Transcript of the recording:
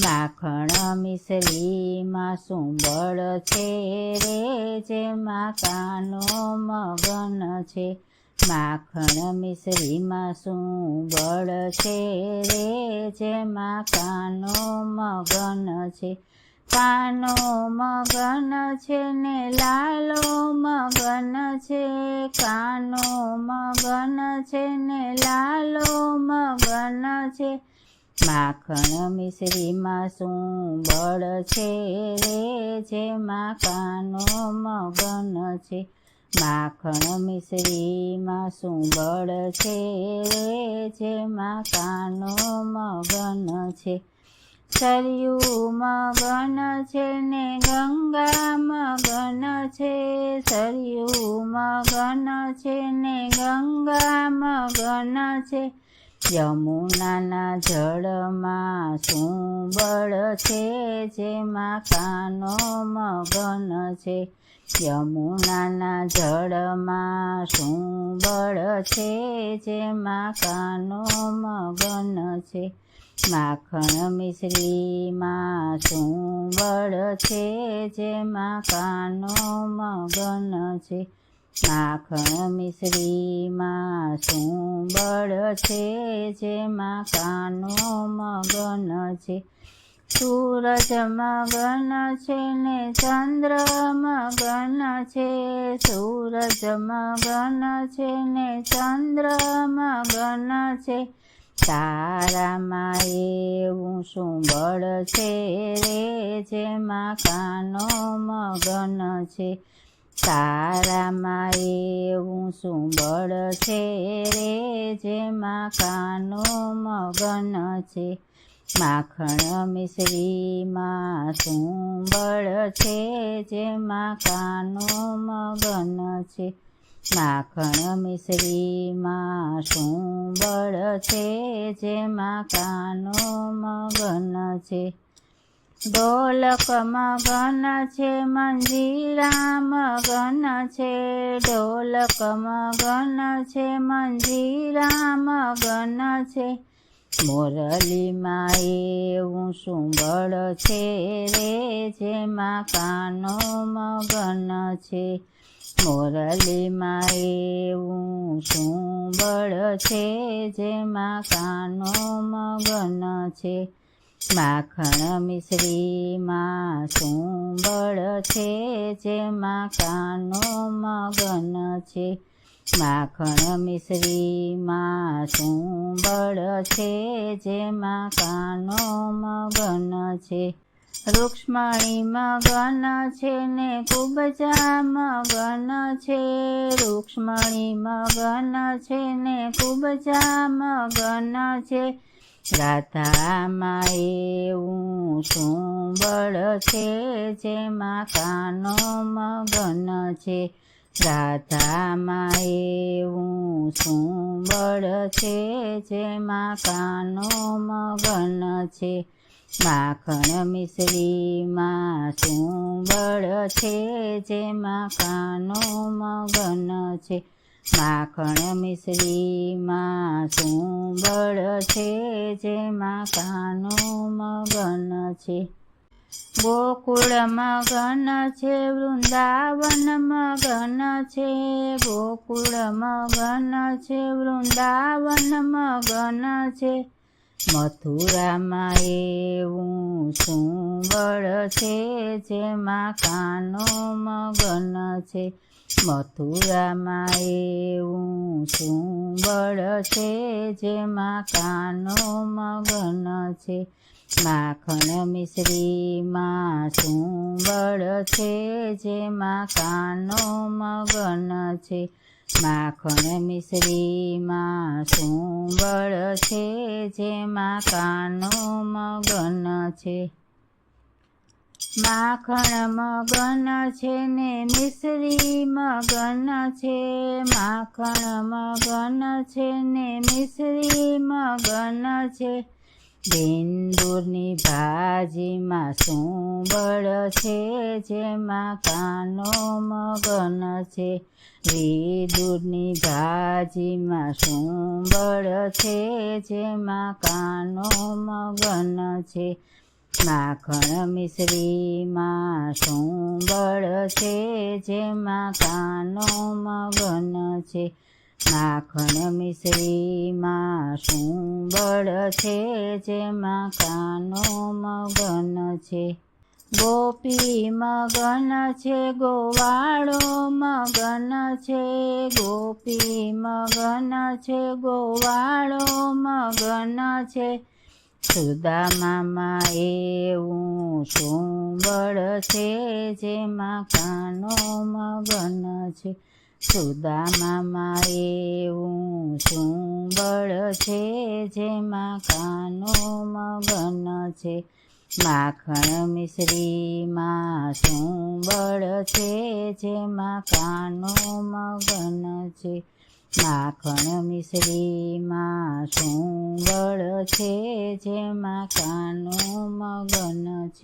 માખણ મિશ્રીમાં સુંબળ છે રે જેમાં કાનો મગન છે. માખણ મિશ્રીમાં સુંબળ છે રે જેમાં કાનો મગન છે. કાનો મગન છે ને લાલો મગન છે. કાનો મગન છે ને લાલો મગન છે. માખણ મિશ્રીમાં શું બળ છે, રે જેમાં કાનો મગન છે. માખણ મિશ્રીમાં શું બળ છે, રે જેમાં કાનો મગન છે. સરયું મગન છે ને ગંગા મગન છે. સરયું મગન છે ને ગંગા મગન છે. યમુનાના જળમાં શું બળ છે, જેમાં કાનો મગન છે. યમુનાના જળમાં શું બળ છે, જેમાં કાનો મગન છે. માખણ મિશ્રીમાં શું બળ છે, જેમાં કાનો મગન છે. માખણ મિશ્રીમાં શું બળ છે, જેમાં કાનો મગન છે. સૂરજ મગન છે ને ચંદ્ર મગન છે. સૂરજ મગન છે ને ચંદ્ર મગન છે. તારામાં એવું શું બળ છે રે, જેમાં કાનો મગન છે. તારામાં એવું સુંબળ છે રે, જેમાં કાનો મગન છે. માખણ મિશ્રીમાં સુંબળ છે, જેમાં કાનો મગન છે. માખણ મિશ્રીમાં સુંબળ છે, જેમાં કાનો મગન છે. ઢોલક મગન છે મંજીરા મગન છે ઢોલક મગન છે મંજીરા મગન છે મોરલી માએ હું બળ છે રે જેમાં કાનો મગન છે મોરલી માએ હું બળ છે, જેમાં કાનો મગન છે. માખણ મિશ્રીમાં શું બળ છે, જેમાં કાનો મગન છે. માખણ મિશ્રીમાં શું બળ છે, જેમાં કાનો મગન છે. રૂક્ષ્મણી મગન છે ને કુબજા મગન છે. રૂક્ષ્મણી મગન છે ને કુબજા મગન છે. રાધામાં એવું સુંબળ છે, જેમાં કાનો મગન છે. રાધામાં એવું સુંબળ છે, જેમાં કાનો મગન છે. માખણ મિશ્રીમાં સુંબળ છે, જેમાં કાનો મગન છે. માખણ મિશ્રીમાં સુંબળ છે, જેમાં કાનો મગન છે. ગોકુળ મગન છે, વૃંદાવન મગન છે. ગોકુળ મગન છે, વૃંદાવન મગન છે. મથુરામાં એવું સુંબળ છે, જેમાં કાનો મગન છે. મથુરામાં એવું શું બળ છે જેમાં કાનો મગન છે. માખણ મિશ્રીમાં શું છે જેમાં કાનો મગન છે. માખણ મિશ્રીમાં શું બળ છે જેમાં કાનો મગન છે. માખણ મગન છે ને મિશ્રી મગન છે. માખણ મગન છે ને મિશ્રી મગન છે. ભીંડુરની ભાજીમાં શું બળ છે, જેમાં કાનો મગન છે. રીદુરની ભાજીમાં શું બળ છે, જેમાં કાનો મગન છે. માખણ મિશ્રીમાં શું બળ છે, જેમાં કાનો મગન છે. માખણ મિશ્રીમાં શું બળ છે, જેમાં કાનો મગન છે. ગોપી મગન છે, ગોવાળો મગન છે. ગોપી મગન છે, ગોવાળો મગન છે. સુદામામાં એવું શું બળ છે જેમાં કાનો મગન છે. સુદા મામા એવું શું બળ છે જેમાં કાનો મગન છે. માખણ મિશ્રીમાં શું બળ છે જેમાં કાનો મગન છે. માખણ મિશ્રીમાં શું છે જેમાં કાનું મગન છે.